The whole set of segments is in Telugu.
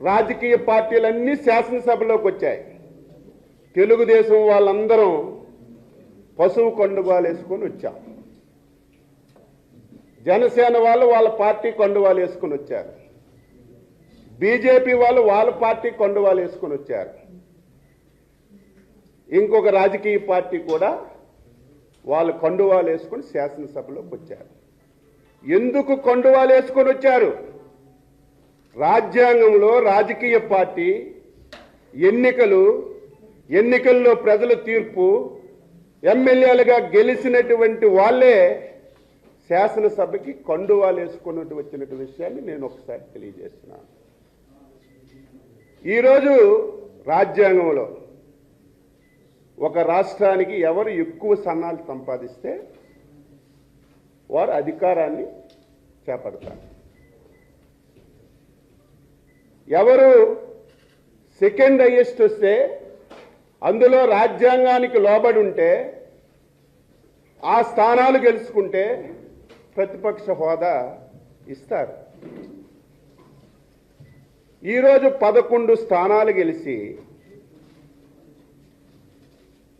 రాజకీయ పార్టీలన్నీ శాసనసభలోకి వచ్చాయి. తెలుగుదేశం వాళ్ళందరం పశువు కండువాలు వేసుకొని వచ్చాం. జనసేన వాళ్ళు వాళ్ళ పార్టీ కొండువాలు వేసుకొని వచ్చారు. బీజేపీ వాళ్ళు వాళ్ళ పార్టీ కండువాలు వేసుకొని వచ్చారు. ఇంకొక రాజకీయ పార్టీ కూడా వాళ్ళు కండువాలు వేసుకొని శాసనసభలోకి వచ్చారు. ఎందుకు కండువాలు వేసుకొని వచ్చారు? రాజ్యాంగంలో రాజకీయ పార్టీ ఎన్నికలు ఎన్నికల్లో ప్రజల తీర్పు ఎమ్మెల్యేలుగా గెలిచినటువంటి వాళ్ళే శాసనసభకి కండువాలు వేసుకున్నట్టు వచ్చినట్టు విషయాన్ని నేను ఒకసారి తెలియజేస్తున్నాను ఈరోజు రాజ్యాంగంలో ఒక రాష్ట్రానికి ఎవరు ఎక్కువ సన్నాలు సంపాదిస్తే వారు అధికారాన్ని చేపడతారు. ఎవరు సెకండ్ హయ్యెస్ట్ వస్తే అందులో రాజ్యాంగానికి లోబడి ఉంటే ఆ స్థానాలు గెలుచుకుంటే ప్రతిపక్ష హోదా ఇస్తారు. ఈరోజు పదకొండు స్థానాలు గెలిచి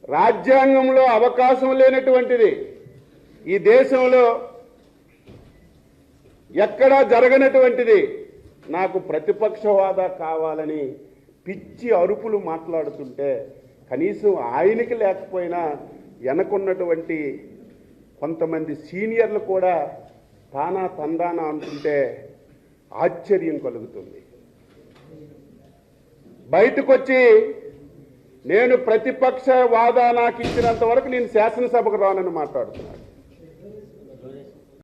రాజ్యాంగంలో అవకాశం లేనటువంటిది ఈ దేశంలో ఎక్కడా జరగనటువంటిది నాకు ప్రతిపక్షవాద కావాలని పిచ్చి అరుపులు మాట్లాడుతుంటే కనీసం ఆయనకి లేకపోయినా వెనకున్నటువంటి కొంతమంది సీనియర్లు కూడా తానా తందానా అంటుంటే ఆశ్చర్యం కలుగుతుంది. బయటకు వచ్చి నేను ప్రతిపక్ష వాదా నాకు ఇచ్చినంత వరకు నేను శాసనసభకు రానని మాట్లాడుతున్నాను.